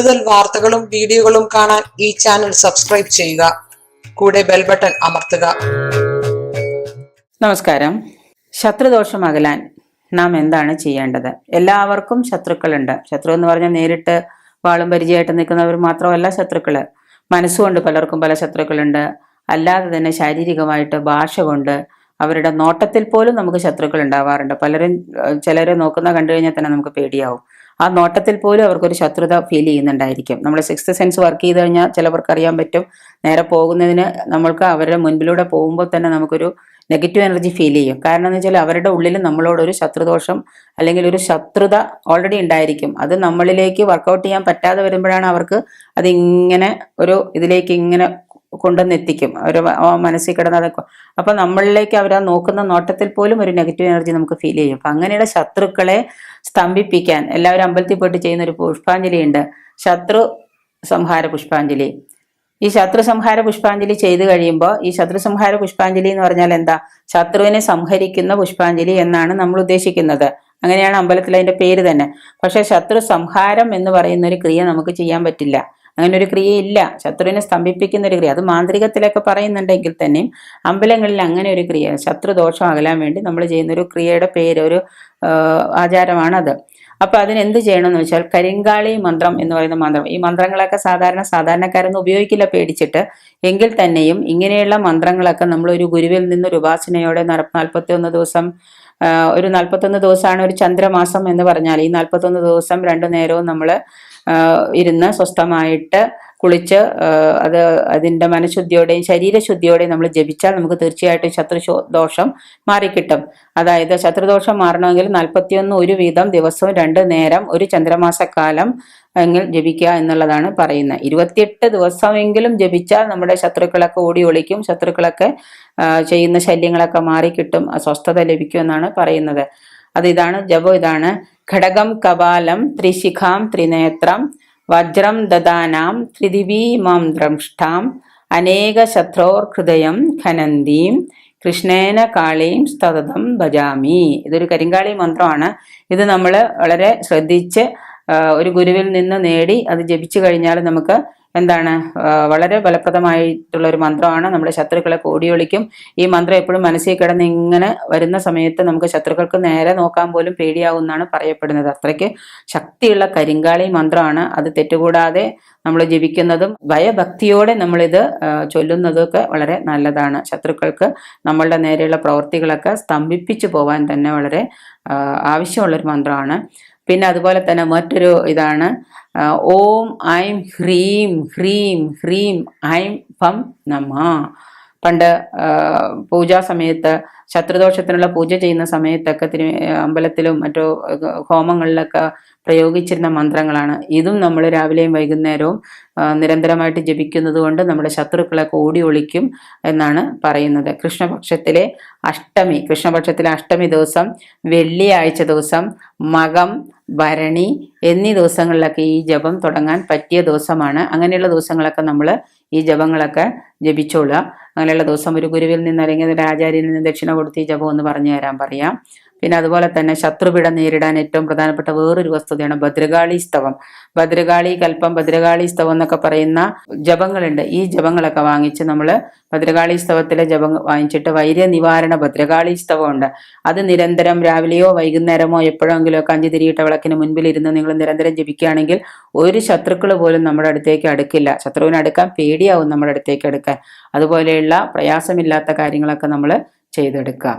കൂടുതൽ വാർത്തകളും വീഡിയോകളും കാണാൻ ഈ ചാനൽ സബ്സ്ക്രൈബ് ചെയ്യുക. കൂടെ ബെൽ ബട്ടൺ അമർത്തുക. നമസ്കാരം. ശത്രുദോഷം അകലാൻ നാം എന്താണ് ചെയ്യേണ്ടത്? എല്ലാവർക്കും ശത്രുക്കളുണ്ട്. ശത്രു എന്ന് പറഞ്ഞാൽ നേരിട്ട് വാളും പരിചയമായിട്ട് നിൽക്കുന്നവർ മാത്രമല്ല ശത്രുക്കൾ. മനസ്സുകൊണ്ട് പലർക്കും പല ശത്രുക്കളുണ്ട്. അല്ലാതെ തന്നെ ശാരീരികമായിട്ട് ഭാഷ കൊണ്ട് അവരുടെ നോട്ടത്തിൽ പോലും നമുക്ക് ശത്രുക്കൾ ഉണ്ടാവാറുണ്ട്. പലരും ചിലരെ നോക്കുന്ന കണ്ടു കഴിഞ്ഞാൽ തന്നെ നമുക്ക് പേടിയാവും. ആ നോട്ടത്തിൽ പോലും അവർക്കൊരു ശത്രുത ഫീൽ ചെയ്യുന്നുണ്ടായിരിക്കും. നമ്മൾ സിക്സ്ത് സെൻസ് വർക്ക് ചെയ്ത് കഴിഞ്ഞാൽ ചിലവർക്ക് അറിയാൻ പറ്റും. നേരെ പോകുന്നതിന് നമ്മൾക്ക് അവരുടെ മുൻപിലൂടെ പോകുമ്പോൾ തന്നെ നമുക്കൊരു നെഗറ്റീവ് എനർജി ഫീൽ ചെയ്യും. കാരണം എന്ന് വെച്ചാൽ അവരുടെ ഉള്ളിൽ നമ്മളോടൊരു ശത്രുദോഷം അല്ലെങ്കിൽ ഒരു ശത്രുത ഓൾറെഡി ഉണ്ടായിരിക്കും. അത് നമ്മളിലേക്ക് വർക്കൗട്ട് ചെയ്യാൻ പറ്റാതെ വരുമ്പോഴാണ് അവർക്ക് അതിങ്ങനെ ഒരു ഇതിലേക്ക് ഇങ്ങനെ കൊണ്ടുവന്ന് എത്തിക്കും അവർ മനസ്സിൽ കിടന്നത് അപ്പൊ നമ്മളിലേക്ക് അവർ ആ നോക്കുന്ന നോട്ടത്തിൽ പോലും ഒരു നെഗറ്റീവ് എനർജി നമുക്ക് ഫീൽ ചെയ്യും. അപ്പൊ അങ്ങനെയുള്ള ശത്രുക്കളെ സ്തംഭിപ്പിക്കാൻ എല്ലാവരും അമ്പലത്തിൽ പോയിട്ട് ചെയ്യുന്ന ഒരു പുഷ്പാഞ്ജലി ഉണ്ട്. ശത്രു സംഹാര പുഷ്പാഞ്ജലി. ഈ ശത്രു സംഹാര പുഷ്പാഞ്ജലി ചെയ്തു കഴിയുമ്പോൾ ഈ ശത്രു സംഹാര പുഷ്പാഞ്ജലി എന്ന് പറഞ്ഞാൽ എന്താ? ശത്രുവിനെ സംഹരിക്കുന്ന പുഷ്പാഞ്ജലി എന്നാണ് നമ്മൾ ഉദ്ദേശിക്കുന്നത്. അങ്ങനെയാണ് അമ്പലത്തിൽ അതിന്റെ പേര് തന്നെ. പക്ഷേ ശത്രു സംഹാരം എന്ന് പറയുന്ന ഒരു ക്രിയ നമുക്ക് ചെയ്യാൻ പറ്റില്ല. അങ്ങനെ ഒരു ക്രിയയില്ല. ശത്രുവിനെ സ്തംഭിപ്പിക്കുന്ന ഒരു ക്രിയ. അത് മാന്ത്രികത്തിലൊക്കെ പറയുന്നുണ്ടെങ്കിൽ തന്നെയും അമ്പലങ്ങളിൽ അങ്ങനെ ഒരു ക്രിയ. ശത്രുദോഷം അകലാൻ വേണ്ടി നമ്മൾ ചെയ്യുന്ന ഒരു ക്രിയയുടെ പേര് ഒരു ആചാരമാണത്. അപ്പൊ അതിന് എന്ത് ചെയ്യണമെന്ന് വെച്ചാൽ കരിങ്കാളി മന്ത്രം എന്ന് പറയുന്ന മന്ത്രം. ഈ മന്ത്രങ്ങളൊക്കെ സാധാരണ സാധാരണക്കാരൊന്നും ഉപയോഗിക്കില്ല പേടിച്ചിട്ട്. എങ്കിൽ തന്നെയും ഇങ്ങനെയുള്ള മന്ത്രങ്ങളൊക്കെ നമ്മൾ ഒരു ഗുരുവിൽ നിന്ന് ഒരു ഉപാസനയോടെ നാൽപ്പത്തി ഒന്ന് ദിവസം ഒരു നാൽപ്പത്തൊന്ന് ദിവസമാണ് ഒരു ചന്ദ്രമാസം എന്ന് പറഞ്ഞാൽ ഈ നാൽപ്പത്തൊന്ന് ദിവസം രണ്ടു നേരവും നമ്മൾ ഇരുന്ന് സ്വസ്ഥമായിട്ട് കുളിച്ച് അത് അതിന്റെ മനഃശുദ്ധിയോടെയും ശരീരശുദ്ധിയോടെയും നമ്മൾ ജപിച്ചാൽ നമുക്ക് തീർച്ചയായിട്ടും ശത്രു ദോഷം മാറിക്കിട്ടും. അതായത് ശത്രുദോഷം മാറണമെങ്കിൽ നാൽപ്പത്തിയൊന്ന് ഒരു വീതം ദിവസവും രണ്ട് നേരം ഒരു ചന്ദ്രമാസക്കാലം എങ്കിൽ ജപിക്കുക എന്നുള്ളതാണ് പറയുന്നത്. ഇരുപത്തിയെട്ട് ദിവസമെങ്കിലും ജപിച്ചാൽ നമ്മുടെ ശത്രുക്കളൊക്കെ ഓടി ഒളിക്കും ശത്രുക്കളൊക്കെ ചെയ്യുന്ന ശല്യങ്ങളൊക്കെ മാറിക്കിട്ടും അസ്വസ്ഥത ലഭിക്കും എന്നാണ് പറയുന്നത്. അത് ഇതാണ് ജപം ഇതാണ് ഘടകം കപാലം ത്രിശിഖാം ത്രിനേത്രം വജ്രം ദദാനാം ത്രിദിവീമാം ദ്രംഷ്ടാം അനേക ശത്രോർ ഹൃദയം ഖനന്തീം കൃഷ്ണേന കാളീം സ്തതതം ഭജാമി. ഇതൊരു കരിങ്കാളി മന്ത്രമാണ്. ഇത് നമ്മൾ വളരെ ശ്രദ്ധിച്ച് ഒരു ഗുരുവിൽ നിന്ന് നേടി അത് ജപിച്ചു കഴിഞ്ഞാൽ നമുക്ക് എന്താണ് വളരെ ഫലപ്രദമായിട്ടുള്ള ഒരു മന്ത്രമാണ്. നമ്മുടെ ശത്രുക്കളെ ഓടിയൊളിക്കും ഈ മന്ത്രം എപ്പോഴും മനസ്സിൽ കിടന്ന് ഇങ്ങനെ വരുന്ന സമയത്ത് നമുക്ക് ശത്രുക്കൾക്ക് നേരെ നോക്കാൻ പോലും പേടിയാവുമെന്നാണ് പറയപ്പെടുന്നത്. അത്രയ്ക്ക് ശക്തിയുള്ള കരിങ്കാളി മന്ത്രമാണ്. അത് തെറ്റുകൂടാതെ നമ്മൾ ജപിക്കുന്നതും ഭയഭക്തിയോടെ നമ്മളിത് ചൊല്ലുന്നതും ചൊല്ലുന്നതൊക്കെ വളരെ നല്ലതാണ്. ശത്രുക്കൾക്ക് നമ്മളുടെ നേരെയുള്ള പ്രവൃത്തികളൊക്കെ സ്തംഭിപ്പിച്ചു പോവാൻ തന്നെ വളരെ ആവശ്യമുള്ളൊരു മന്ത്രമാണ്. പിന്നെ അതുപോലെ തന്നെ മറ്റൊരു ഇതാണ് ഓം ഐം ഹ്രീം ഹ്രീം ഹ്രീം ഐം ഫം നമ. പണ്ട് പൂജാ സമയത്ത് ശത്രുദോഷത്തിനുള്ള പൂജ ചെയ്യുന്ന സമയത്തൊക്കെ തിരു അമ്പലത്തിലും മറ്റോ ഹോമങ്ങളിലൊക്കെ പ്രയോഗിച്ചിരുന്ന മന്ത്രങ്ങളാണ്. ഇതും നമ്മൾ രാവിലെയും വൈകുന്നേരവും നിരന്തരമായിട്ട് ജപിക്കുന്നത് കൊണ്ട് നമ്മുടെ ശത്രുക്കളൊക്കെ ഓടി ഒളിക്കും എന്നാണ് പറയുന്നത്. കൃഷ്ണപക്ഷത്തിലെ അഷ്ടമി കൃഷ്ണപക്ഷത്തിലെ അഷ്ടമി ദിവസം വെള്ളിയാഴ്ച ദിവസം മകം ഭരണി എന്നീ ദിവസങ്ങളിലൊക്കെ ഈ ജപം തുടങ്ങാൻ പറ്റിയ ദിവസമാണ്. അങ്ങനെയുള്ള ദിവസങ്ങളൊക്കെ നമ്മൾ ഈ ജപങ്ങളൊക്കെ ജപിച്ചോളുക. അങ്ങനെയുള്ള ദിവസം ഒരു ഗുരുവിൽ നിന്ന് അല്ലെങ്കിൽ ആചാര്യനിൽ നിന്ന് ദക്ഷിണ കൊടുത്ത് ഈ ജപം ഒന്ന് പറഞ്ഞു തരാൻ പറയാം. പിന്നെ അതുപോലെ തന്നെ ശത്രുപിട നേരിടാൻ ഏറ്റവും പ്രധാനപ്പെട്ട വേറൊരു വസ്തുതയാണ് ഭദ്രകാളി സ്തവം. ഭദ്രകാളി കൽപ്പം ഭദ്രകാളി സ്തവം എന്നൊക്കെ പറയുന്ന ജപങ്ങളുണ്ട്. ഈ ജപങ്ങളൊക്കെ വാങ്ങിച്ച് നമ്മൾ ഭദ്രകാളി സ്തവത്തിലെ ജപം വാങ്ങിച്ചിട്ട് വൈര്യ നിവാരണ ഭദ്രകാളി സ്തവമുണ്ട്. അത് നിരന്തരം രാവിലെയോ വൈകുന്നേരമോ എപ്പോഴെങ്കിലും ഒക്കെ അഞ്ച് തിരിയിട്ട വിളക്കിന് മുൻപിൽ ഇരുന്ന് നിങ്ങൾ നിരന്തരം ജപിക്കുകയാണെങ്കിൽ ഒരു ശത്രുക്കൾ പോലും നമ്മുടെ അടുത്തേക്ക് അടുക്കില്ല. ശത്രുവിനെ അടുക്കാൻ പേടിയാവും നമ്മുടെ അടുത്തേക്ക് അടുക്കാൻ. അതുപോലെയുള്ള പ്രയാസമില്ലാത്ത കാര്യങ്ങളൊക്കെ നമ്മൾ ചെയ്തെടുക്കുക